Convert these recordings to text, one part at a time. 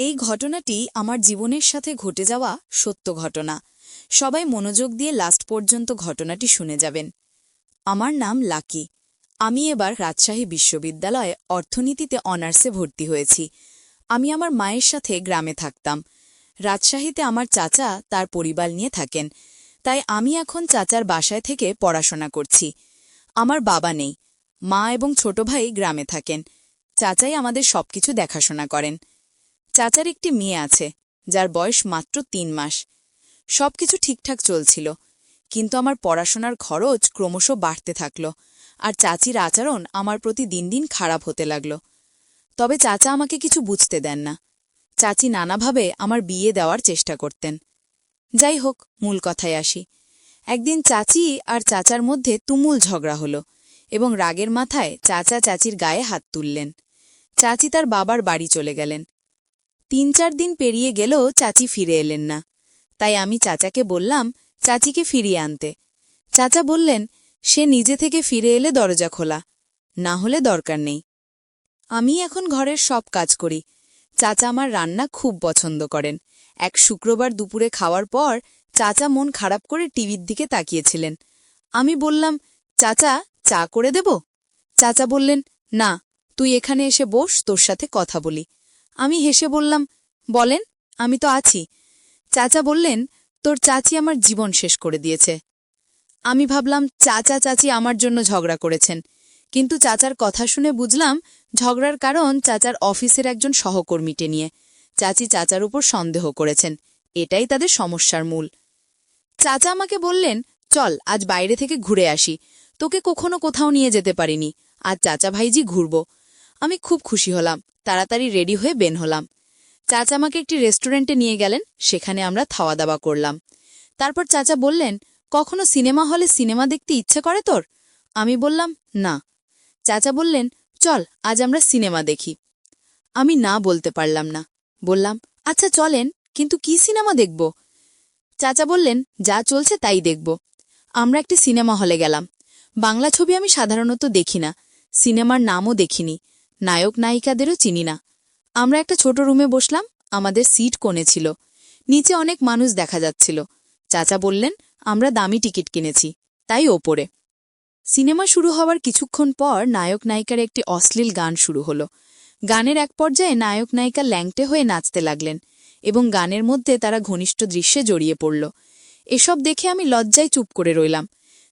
এই ঘটনাটি আমার জীবনের সাথে ঘটে যাওয়া সত্য ঘটনা। সবাই মনোযোগ দিয়ে লাস্ট পর্যন্ত ঘটনাটি শুনে যাবেন। আমার নাম লাকি। আমি এবার রাজশাহী বিশ্ববিদ্যালয়ে অর্থনীতিতে অনার্সে ভর্তি হয়েছি। আমি আমার মায়ের সাথে গ্রামে থাকতাম। রাজশাহীতে আমার চাচা তার পরিবার নিয়ে থাকেন। তাই আমি এখন চাচার বাসায় থেকে পড়াশোনা করছি। আমার বাবা নেই। মা এবং ছোট ভাই গ্রামে থাকেন। চাচাই আমাদের সবকিছু দেখাশোনা করেন। চাচার একটি মেয়ে আছে, যার বয়স মাত্র তিন মাস। সবকিছু ঠিকঠাক চলছিল, কিন্তু আমার পড়াশোনার খরচ ক্রমশ বাড়তে থাকল, আর চাচির আচরণ আমার প্রতি দিন দিন খারাপ হতে লাগল। তবে চাচা আমাকে কিছু বুঝতে দেন না। চাচি নানাভাবে আমার বিয়ে দেওয়ার চেষ্টা করতেন। যাই হোক, মূল কথায় আসি। একদিন চাচি আর চাচার মধ্যে তুমুল ঝগড়া হল, এবং রাগের মাথায় চাচা চাচির গায়ে হাত তুললেন। চাচি তার বাবার বাড়ি চলে গেলেন। তিন চার দিন পেরিয়ে গেলেও চাচি ফিরে এলেন না। তাই আমি চাচাকে বললাম, চাচিকে ফিরিয়ে আনতে। চাচা বললেন, সে নিজে থেকে ফিরে এলে দরজা খোলা, না হলে দরকার নেই। আমি এখন ঘরের সব কাজ করি। চাচা আমার রান্না খুব পছন্দ করেন। এক শুক্রবার দুপুরে খাওয়ার পর চাচা মন খারাপ করে টিভির দিকে তাকিয়েছিলেন। আমি বললাম, চাচা, চা করে দেব? চাচা বললেন, না, তুই এখানে এসে বস, তোর সাথে কথা বলি। আমি হেসে বললাম, বলেন, আমি তো আছি। চাচা বললেন, তোর চাচি আমার জীবন শেষ করে দিয়েছে। আমি ভাবলাম, চাচা চাচি আমার জন্য ঝগড়া করেছেন। কিন্তু চাচার কথা শুনে বুঝলাম, ঝগড়ার কারণ চাচার অফিসের একজন সহকর্মীকে নিয়ে। চাচি চাচার উপর সন্দেহ করেছেন, এটাই তাদের সমস্যার মূল। চাচা আমাকে বললেন, চল, আজ বাইরে থেকে ঘুরে আসি। তোকে কখনো কোথাও নিয়ে যেতে পারিনি। আজ চাচা ভাইজি ঘুরব। আমি খুব খুশি হলাম। তাড়াতাড়ি রেডি হয়ে বেন হলাম। চাচা আমাকে একটি রেস্টুরেন্টে নিয়ে গেলেন, সেখানে আমরা খাওয়া দাওয়া করলাম। তারপর চাচা বললেন, কখনো সিনেমা হলে সিনেমা দেখতে ইচ্ছে করে তোর? আমি বললাম, না। চাচা বললেন, চল, আজ আমরা সিনেমা দেখি। আমি না বলতে পারলাম না। বললাম আচ্ছা চলেন, কিন্তু কি সিনেমা দেখব? চাচা বললেন, যা চলছে তাই দেখব। আমরা একটি সিনেমা হলে গেলাম। বাংলা ছবি আমি সাধারণত দেখি না। সিনেমার নামও দেখিনি। নায়ক নায়িকাদেরও চিনি না। আমরা একটা ছোট রুমে বসলাম, আমাদের সিট কোণে ছিল। নিচে অনেক মানুষ দেখা যাচ্ছিল। চাচা বললেন, আমরা দামি টিকিট কিনেছি, তাই ওপরে। সিনেমা শুরু হওয়ার কিছুক্ষণ পর নায়ক নায়িকার একটি অশ্লীল গান শুরু হলো। গানের এক পর্যায়ে নায়ক নায়িকা ল্যাংটে হয়ে নাচতে লাগলেন এবং গানের মধ্যে তারা ঘনিষ্ঠ দৃশ্যে জড়িয়ে পড়ল। এসব দেখে আমি লজ্জায় চুপ করে রইলাম।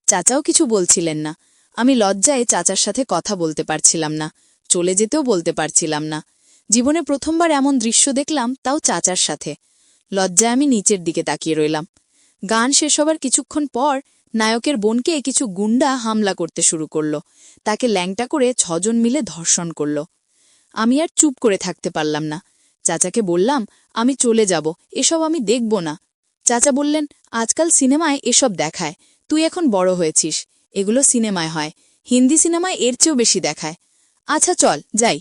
চাচাও কিছু বলছিলেন না। আমি লজ্জায় চাচার সাথে কথা বলতে পারছিলাম না। চলে যেতেও বলতে পারছিলাম না। জীবনে প্রথমবার এমন দৃশ্য দেখলাম, তাও চাচার সাথে। লজ্জায় আমি নিচের দিকে তাকিয়ে রইলাম। গান শেষ হবার কিছুক্ষণ পর নায়কের বোনকে কিছু গুন্ডা হামলা করতে শুরু করল। তাকে ল্যাংটা করে ছজন মিলে ধর্ষণ করল। আমি আর চুপ করে থাকতে পারলাম না। চাচাকে বললাম, আমি চলে যাব, এসব আমি দেখব না। চাচা বললেন, আজকাল সিনেমায় এসব দেখায়, তুই এখন বড় হয়েছিস। এগুলো সিনেমায় হয়। হিন্দি সিনেমায় এর চেয়েও বেশি দেখায়। আচ্ছা চল, যাই।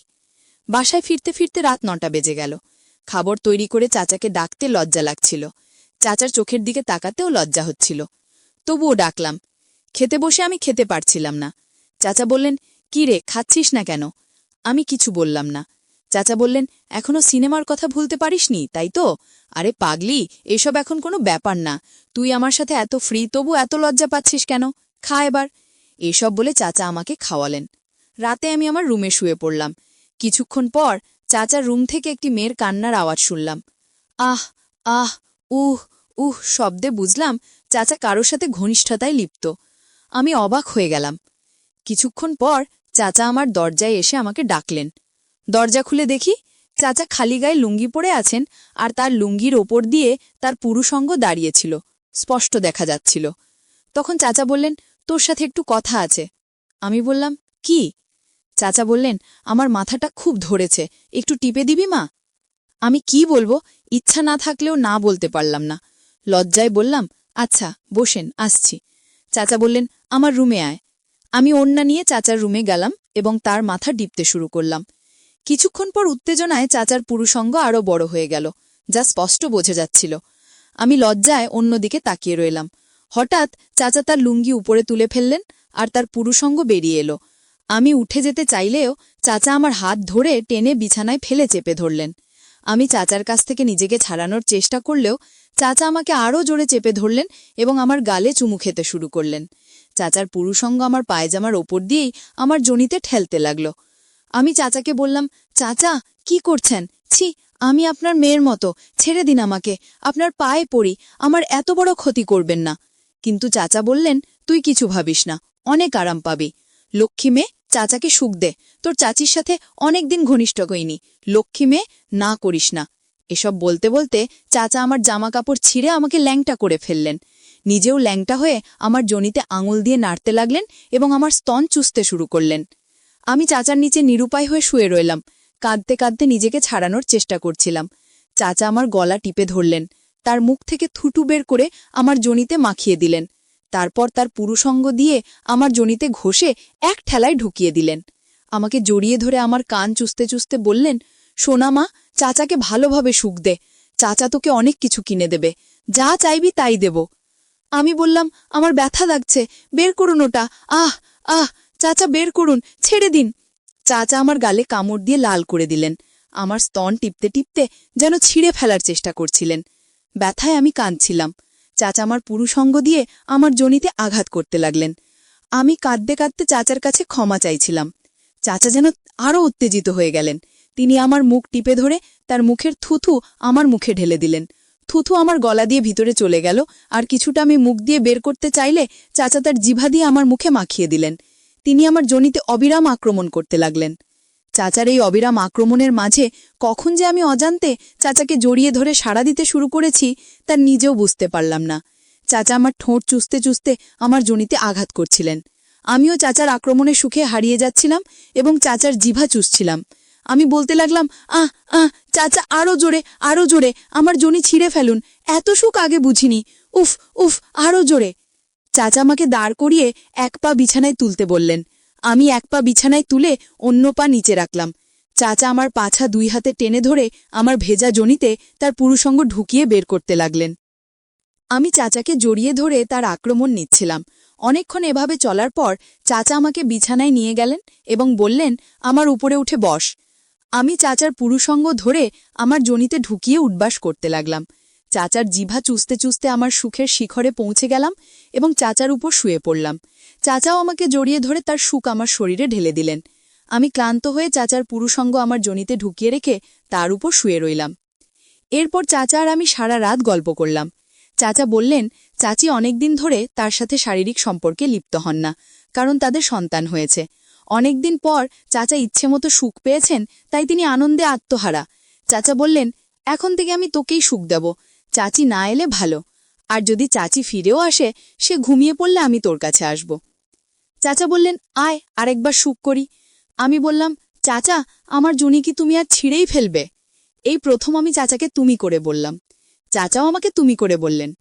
বাসায় ফিরতে ফিরতে রাত নটা বেজে গেল। খাবার তৈরি করে চাচাকে ডাকতে লজ্জা লাগছিল। চাচার চোখের দিকে তাকাতেও লজ্জা হচ্ছিল। তবুও ডাকলাম। খেতে বসে আমি খেতে পারছিলাম না। চাচা বললেন, কি রে, খাচ্ছিস না কেন? আমি কিছু বললাম না। চাচা বললেন, এখনও সিনেমার কথা ভুলতে পারিসনি, তাই তো? আরে পাগলি, এসব এখন কোনো ব্যাপার না। তুই আমার সাথে এত ফ্রি তবু এত লজ্জা পাচ্ছিস কেন? খা এবার। এসব বলে চাচা আমাকে খাওয়ালেন। রাতে আমি আমার রুমে শুয়ে পড়লাম। কিছুক্ষণ পর চাচার রুম থেকে একটি মেয়ের কান্নার আওয়াজ শুনলাম। আহ আহ, উহ উহ শব্দে বুঝলাম চাচা কারোর সাথে ঘনিষ্ঠতায় লিপ্ত। আমি অবাক হয়ে গেলাম। কিছুক্ষণ পর চাচা আমার দরজায় এসে আমাকে ডাকলেন। দরজা খুলে দেখি চাচা খালি গায়ে লুঙ্গি পরে আছেন আর তার লুঙ্গির ওপর দিয়ে তার পুরুষঙ্গ দাঁড়িয়েছিল, স্পষ্ট দেখা যাচ্ছিল। তখন চাচা বললেন, তোর সাথে একটু কথা আছে। আমি বললাম, কি? চাচা বললেন, আমার মাথাটা খুব ধরেছে, একটু টিপে দিবি মা? আমি কি বলব, ইচ্ছা না থাকলেও না বলতে পারলাম না। লজ্জায় বললাম আচ্ছা বসেন, আসছি। চাচা বললেন, আমার রুমে আয়। আমি ওন্না নিয়ে চাচার রুমে গেলাম এবং তার মাথা ডিপতে শুরু করলাম। কিছুক্ষণ পর উত্তেজনায় চাচার পুরুষঙ্গ আরও বড় হয়ে গেল, যা স্পষ্ট বোঝা যাচ্ছিল। আমি লজ্জায় অন্যদিকে তাকিয়ে রইলাম। হঠাৎ চাচা তার লুঙ্গি উপরে তুলে ফেললেন আর তার পুরুষঙ্গ বেরিয়ে এলো। আমি উঠে যেতে চাইলেও চাচা আমার হাত ধরে টেনে বিছানায় ফেলে চেপে ধরলেন। আমি চাচার কাছ থেকে নিজেকে ছাড়ানোর চেষ্টা করলেও চাচা আমাকে আরও জোরে চেপে ধরলেন এবং আমার গালে চুমু খেতে শুরু করলেন। চাচার পুরুষঙ্গ আমার পায়জামার ওপর দিয়েই আমার জনিতে ঠেলতে লাগল। আমি চাচাকে বললাম, চাচা, কি করছেন? ছি, আমি আপনার মেয়ের মতো, ছেড়ে দিন আমাকে, আপনার পায়ে পড়ি, আমার এত বড় ক্ষতি করবেন না। কিন্তু চাচা বললেন, তুই কিছু ভাবিস না, অনেক আরাম পাবি। লক্ষ্মী মেয়ে চাচাকে সুখ দে। তোর চাচির সাথে অনেক দিন ঘনিষ্ঠ কইনি লক্ষ্মী মেয়ে, না করিস না। এসব বলতে বলতে চাচা আমার জামা কাপড় ছিঁড়ে আমাকে ল্যাংটা করে ফেললেন। নিজেও ল্যাংটা হয়ে আমার জনিতে আঙুল দিয়ে নাড়তে লাগলেন এবং আমার স্তন চুষতে শুরু করলেন। আমি চাচার নিচে নিরুপায় হয়ে শুয়ে রইলাম। কাঁদতে কাঁদতে নিজেকে ছাড়ানোর চেষ্টা করছিলাম। চাচা আমার গলা টিপে ধরলেন। তার মুখ থেকে থুটু বের করে আমার জনিতে মাখিয়ে দিলেন। তারপর তার পুরুষঙ্গ দিয়ে আমার জনিতে ঘষে এক ঠেলায় ঢুকিয়ে দিলেন। আমাকে জড়িয়ে ধরে আমার কান চুষতে চুষতে বললেন, সোনা মা, চাচাকে ভালোভাবে সুখ দে। চাচা তোকে অনেক কিছু কিনে দেবে। যা চাইবি তাই দেব। আমি বললাম, আমার ব্যথা লাগছে, বের করুন ওটা। আহ আহ, চাচা বের করুন, ছেড়ে দিন। চাচা আমার গালে কামড় দিয়ে লাল করে দিলেন। আমার স্তন টিপতে টিপতে যেন ছিঁড়ে ফেলার চেষ্টা করছিলেন। ব্যথায় আমি কাঁদছিলাম। চাচা আমার পুরুষঙ্গ দিয়ে আমার জনিতে আঘাত করতে লাগলেন। আমি কাঁদতে কাঁদতে চাচার কাছে ক্ষমা চাইছিলাম। চাচা যেন আরও উত্তেজিত হয়ে গেলেন। তিনি আমার মুখ টিপে ধরে তার মুখের থুথু আমার মুখে ঢেলে দিলেন। থুথু আমার গলা দিয়ে ভিতরে চলে গেল আর কিছুটা আমি মুখ দিয়ে বের করতে চাইলে চাচা তার জিভা দিয়ে আমার মুখে মাখিয়ে দিলেন। তিনি আমার জনিতে অবিরাম আক্রমণ করতে লাগলেন। চাচার এই অবিরাম আক্রমণের মাঝে কখন যে আমি অজান্তে চাচাকে জড়িয়ে ধরে সাড়া দিতে শুরু করেছি, তা নিজেও বুঝতে পারলাম না। চাচা আমার ঠোঁট চুষতে চুষতে আমার জনিতে আঘাত করছিলেন। আমিও চাচার আক্রমণে সুখে হারিয়ে যাচ্ছিলাম এবং চাচার জিভা চুষছিলাম। আমি বলতে লাগলাম, আহ আহ, চাচা আরও জোরে আরও জোরে, আমার জনি ছিঁড়ে ফেলুন। এত সুখ আগে বুঝিনি। উফ উফ আরও জোরে। চাচা আমাকে দাঁড় করিয়ে এক পা বিছানায় তুলতে বললেন। আমি এক পা বিছানায় তুলে অন্য পা নিচে রাখলাম। চাচা আমার পাছা দুই হাতে টেনে ধরে আমার ভেজা জনিতে তার পুরুষঙ্গ ঢুকিয়ে বের করতে লাগলেন। আমি চাচাকে জড়িয়ে ধরে তার আক্রমণ নিচ্ছিলাম। অনেকক্ষণ এভাবে চলার পর চাচা আমাকে বিছানায় নিয়ে গেলেন এবং বললেন, আমার উপরে উঠে বস। আমি চাচার পুরুষঙ্গ ধরে আমার জনিতে ঢুকিয়ে উঠবাস করতে লাগলাম। চাচার জিভা চুষতে চুষতে আমার সুখের শিখরে পৌঁছে গেলাম এবং চাচার উপর শুয়ে পড়লাম। চাচাও আমাকে জড়িয়ে ধরে তার সুখ আমার শরীরে ঢেলে দিলেন। আমি ক্লান্ত হয়ে চাচার পুরুষঙ্গ আমার জনিতে ঢুকিয়ে রেখে তার উপর শুয়ে রইলাম। এরপর চাচা আর আমি সারা রাত গল্প করলাম। চাচা বললেন, চাচি অনেকদিন ধরে তার সাথে শারীরিক সম্পর্কে লিপ্ত হন না, কারণ তাদের সন্তান হয়েছে। অনেকদিন পর চাচা ইচ্ছে মতো সুখ পেয়েছেন, তাই তিনি আনন্দে আত্মহারা। চাচা বললেন, এখন থেকে আমি তোকেই সুখ দেব। চাচি না এলে ভালো। আর যদি চাচি ফিরেও আসে, সে ঘুমিয়ে পড়লে আমি তোর কাছে আসব। চাচা বললেন, আয়, আরেকবার সুখ করি। আমি বললাম, চাচা, আমার জুনি কি তুমি আর ছিঁড়েই ফেলবে? এই প্রথম আমি চাচাকে তুমি করে বললাম। চাচাও আমাকে তুমি করে বললেন।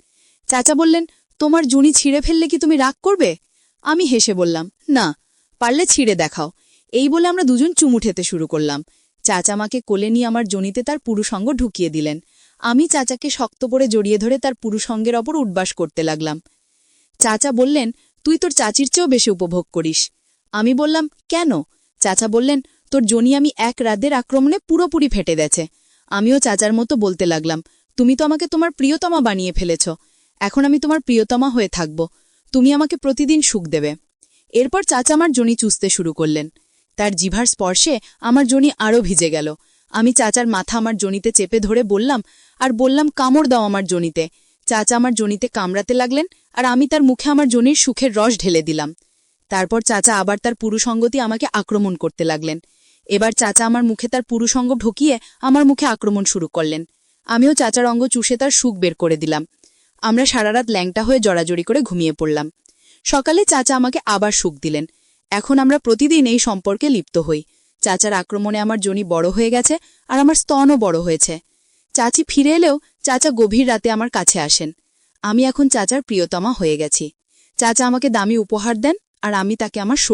চাচা বললেন, তোমার জুনি ছিঁড়ে ফেললে কি তুমি রাগ করবে? আমি হেসে বললাম, না, পারলে ছিঁড়ে দেখাও। এই বলে আমরা দুজন চুমু ঠেতে শুরু করলাম। চাচা আমাকে কোলে নিয়ে আমার জনিতে তার পুরুষঙ্গ ঢুকিয়ে দিলেন। আমি চাচাকে শক্ত করে জড়িয়ে ধরে তার পুরুষঙ্গের ওপর উঠবাস করতে লাগলাম। চাচা বললেন, তুই তোর চাচির চেয়েও বেশি উপভোগ করিস। আমি বললাম, কেন? চাচা বললেন, তোর জনি আমি এক রাতের আক্রমণে পুরোপুরি ফেটে গেছে। আমিও চাচার মতো বলতে লাগলাম, তুমি তো আমাকে তোমার প্রিয়তমা বানিয়ে ফেলেছ। এখন আমি তোমার প্রিয়তমা হয়ে থাকব। তুমি আমাকে প্রতিদিন সুখ দেবে। এরপর চাচা আমার জনি চুষতে শুরু করলেন। তার জিভার স্পর্শে আমার জনি আরও ভিজে গেল। আমি চাচার মাথা আমার জনিতে চেপে ধরে বললাম, আর বললাম কামড় দাও আমার জনিতে। চাচা আমার জনিতে কামড়াতে লাগলেন, আর আমি তার মুখে আমার জনির সুখের রস ঢেলে দিলাম। তারপর চাচা আবার তার পুরুষঙ্গতি আমাকে আক্রমণ করতে লাগলেন। এবার চাচা আমার মুখে তার পুরুষঙ্গ ঢুকিয়ে আমার মুখে আক্রমণ শুরু করলেন। আমিও চাচার অঙ্গ চুষে তার সুখ বের করে দিলাম। আমরা সারারাত ল্যাংটা হয়ে জড়াজড়ি করে ঘুমিয়ে পড়লাম। সকালে চাচা আমাকে আবার সুখ দিলেন। এখন আমরা প্রতিদিন এই সম্পর্কে লিপ্ত হই। চাচার আক্রমণে আমার জনি বড় হয়ে গেছে আর আমার স্তনও বড় হয়েছে। চাচি ফিরে এলেও চাচা গভীর রাতে আমার কাছে আসেন। আমি এখন চাচার প্রিয়তমা হয়ে গেছি। চাচা আমাকে দামি উপহার দেন আর আমি তাকে আমার